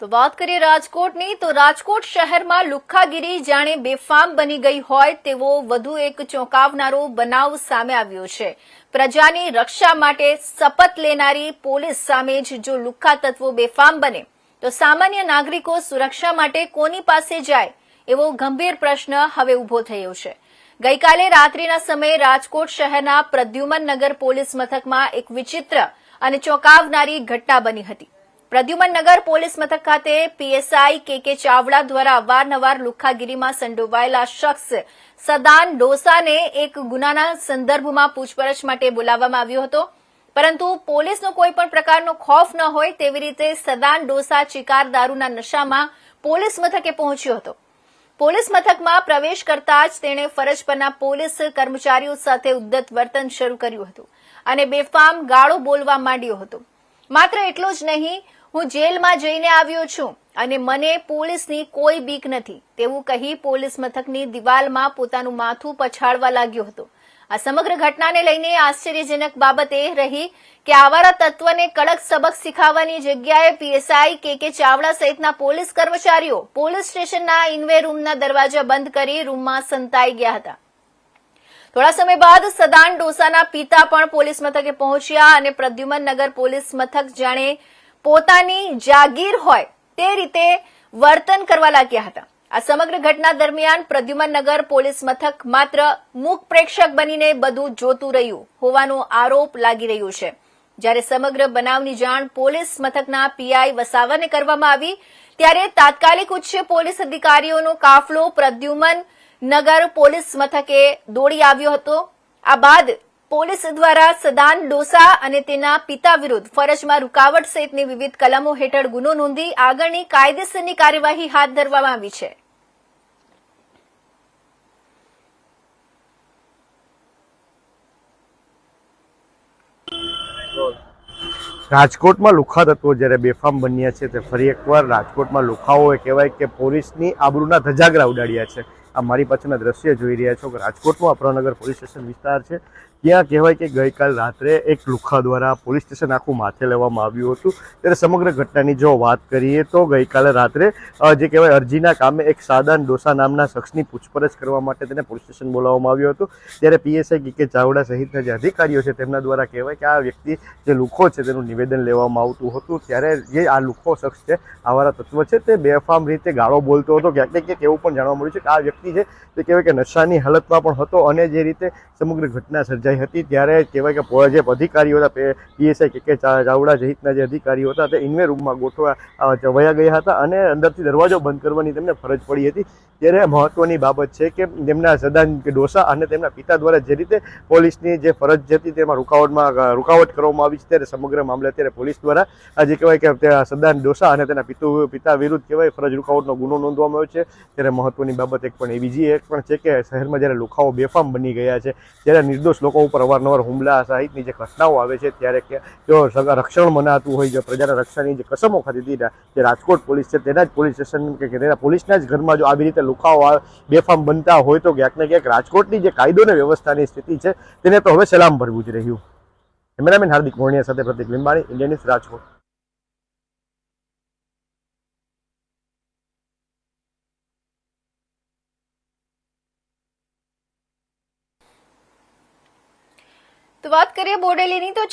તો વાત કરીએ રાજકોટની, તો રાજકોટ શહેરમાં લુખ્ખાગીરી જાણે બેફામ બની ગઈ હોય તેવો વધુ એક ચોંકાવનારો બનાવ સામે આવ્યો છે. પ્રજાની રક્ષા માટે શપથ લેનારી પોલીસ સામે જ જો લુખ્ખા તત્વો બેફામ બને, તો સામાન્ય નાગરિકો સુરક્ષા માટે કોની પાસે જાય એવો ગંભીર પ્રશ્ન હવે ઊભો થયો છે. ગઈકાલે રાત્રિના સમયે રાજકોટ શહેરના પ્રદ્યુમન નગર પોલીસ મથકમાં એક વિચિત્ર અને ચોંકાવનારી ઘટના બની હતી. પ્રદ્યુમન નગર પોલીસ મથક ખાતે પીએસઆઈ કે ચાવડા દ્વારા અવારનવાર લુખ્ખાગીરીમાં સંડોવાયેલા શખ્સ સદાન ડોસાને એક ગુનાના સંદર્ભમાં પૂછપરછ માટે બોલાવવામાં આવ્યો હતો. પરંતુ પોલીસનો કોઈ પણ પ્રકારનો ખોફ ન હોય તેવી રીતે સદાન ડોસા ચિકાર દારૂના નશામાં પોલીસ મથકે પહોંચ્યો હતો. પોલીસ મથકમાં પ્રવેશ કરતા જ તેણે ફરજ પરના પોલીસ કર્મચારીઓ સાથે ઉદ્દત વર્તન શરૂ કર્યું હતું અને બેફામ ગાળો બોલવા માંડ્યો હતો. માત્ર એટલું જ નહીં હું જેલમાં જઈને આવ્યો છું અને મને પોલીસની કોઈ બીક નથી. તેવું કહી પોલીસ મથકની દિવાલમાં પોતાનું માથું પછાડવા લાગ્યો હતો. આ સમગ્ર ઘટનાને લઈને આશ્ચર્યજનક બાબત એ રહી કે આવારા તત્વને કડક સબક શીખાવવાની જગ્યાએ પીએસઆઈ કે કે ચાવડા સહિતના પોલીસ કર્મચારીઓ પોલીસ સ્ટેશનના ઇન્વે રૂમના દરવાજા બંધ કરી રૂમમાં સંતાઈ ગયા હતા. થોડા સમય બાદ સદાન ડોસાના પિતા પણ પોલીસ મથકે પહોંચ્યા અને પ્રદ્યુમન નગર પોલીસ મથક જાણે પોતાની જાગીર હોય તે રીતે વર્તન કરવા લાગ્યા હતા. આ સમગ્ર ઘટના દરમિયાન પ્રદ્યુમન નગર પોલીસ મથક માત્ર મૂક પ્રેક્ષક બનીને બધું જોતું રહ્યું હોવાનો આરોપ લાગી રહ્યો છે. જ્યારે સમગ્ર બનાવની જાણ પોલીસ મથકના પીઆઈ વસાવાને કરવામાં આવી, ત્યારે તાત્કાલિક ઉચ્ચ પોલીસ અધિકારીઓનો કાફલો પ્રદ્યુમન નગર પોલીસ મથકે દોડી આવ્યો હતો. આ બાદ પોલીસ દ્વારા સદાન ડોસા અને તેના પિતા વિરુદ્ધ ફરજમાં રૂકાવટ સહિતની વિવિધ કલમો હેઠળ ગુનો નોંધી આગળની કાયદેસરની કાર્યવાહી હાથ ધરવામાં આવી છે. રાજકોટમાં લુખા તત્વો જ્યારે બેફામ બન્યા છે, તે ફરી એકવાર રાજકોટમાં લુખાઓએ કહેવાય કે પોલીસની આબરૂના ધજાગરા ઉડાડ્યા છે. આ મારી પાછળના દ્રશ્ય જોઈ રહ્યા છો કે રાજકોટમાં અપરાનગર પોલીસ સ્ટેશન વિસ્તાર છે. ત્યાં કહેવાય કે ગઈકાલ રાત્રે એક લુખા દ્વારા પોલીસ સ્ટેશન આખું માથે લેવામાં આવ્યું હતું. ત્યારે સમગ્ર ઘટનાની જો વાત કરીએ તો ગઈકાલે રાત્રે જે કહેવાય અરજીના કામે એક સાદાન ડોસા નામના શખ્સની પૂછપરછ કરવા માટે તેને પોલીસ સ્ટેશન બોલાવવામાં આવ્યું હતું. ત્યારે પીએસઆઈ કે કે ચાવડા સહિતના જે અધિકારીઓ છે તેમના દ્વારા કહેવાય કે આ વ્યક્તિ જે લુખો છે તેનું નિવેદન લેવામાં આવતું હતું. ત્યારે જે આ લુખો શખ્સ છે, આવારા તત્વ છે તે બેફામ રીતે ગાળો બોલતો હતો. ક્યાંક ને ક્યાંક એવું પણ જાણવા મળ્યું છે કે આ વ્યક્તિ છે તે કહેવાય કે નશાની હાલતમાં પણ હતો અને જે રીતે સમગ્ર ઘટના સર્જાઈ હતી ત્યારે કહેવાય કે જે અધિકારીઓ હતા પીએસઆઈ કે કે ચાવડા સહિતના જે અધિકારીઓ હતા, તે ઇન્વે રૂમમાં ગોઠવા વયા ગયા હતા અને અંદરથી દરવાજો બંધ કરવાની તેમને ફરજ પડી હતી. ત્યારે મહત્વની બાબત છે કે તેમના સદાન ડોસા અને તેમના પિતા દ્વારા જે રીતે પોલીસની જે ફરજ હતી તેમાં રૂકાવટમાં રૂકાવટ કરવામાં આવી છે ત્યારે સમગ્ર મામલે અત્યારે પોલીસ દ્વારા આજે કહેવાય કે સદાન ડોસા અને તેના પિતુ, પિતા વિરુદ્ધ કહેવાય ફરજ રૂકાવટનો ગુનો નોંધવામાં આવ્યો છે. ત્યારે મહત્વની બાબત એક પણ એ બીજી એક પણ છે કે શહેરમાં જ્યારે લુખાઓ બેફામ બની ગયા છે, ત્યારે નિર્દોષ લોકો ઉપર અવારનવાર હુમલા સહિતની જે ઘટનાઓ આવે છે ત્યારે જો રક્ષણ મનાતું હોય જો પ્રજાના રક્ષણની જે કસમો ને, જે રાજકોટ પોલીસ છે તેના જ પોલીસ સ્ટેશન કે તેના પોલીસના જ ઘરમાં જો આવી રીતે લુખાઓ બેફામ બનતા હોય તો ક્યાંક ને ક્યાંક રાજકોટની જે કાયદો અને વ્યવસ્થાની સ્થિતિ છે તેને તો હવે સલામ ભરવું જ રહ્યું. કેમેરામેન હાર્દિક મોણિયા સાથે પ્રતિક લીંબાણી ઇન્ડિયન ન્યૂઝ રાજકોટ. વાત કરીએ બોડેલીની તો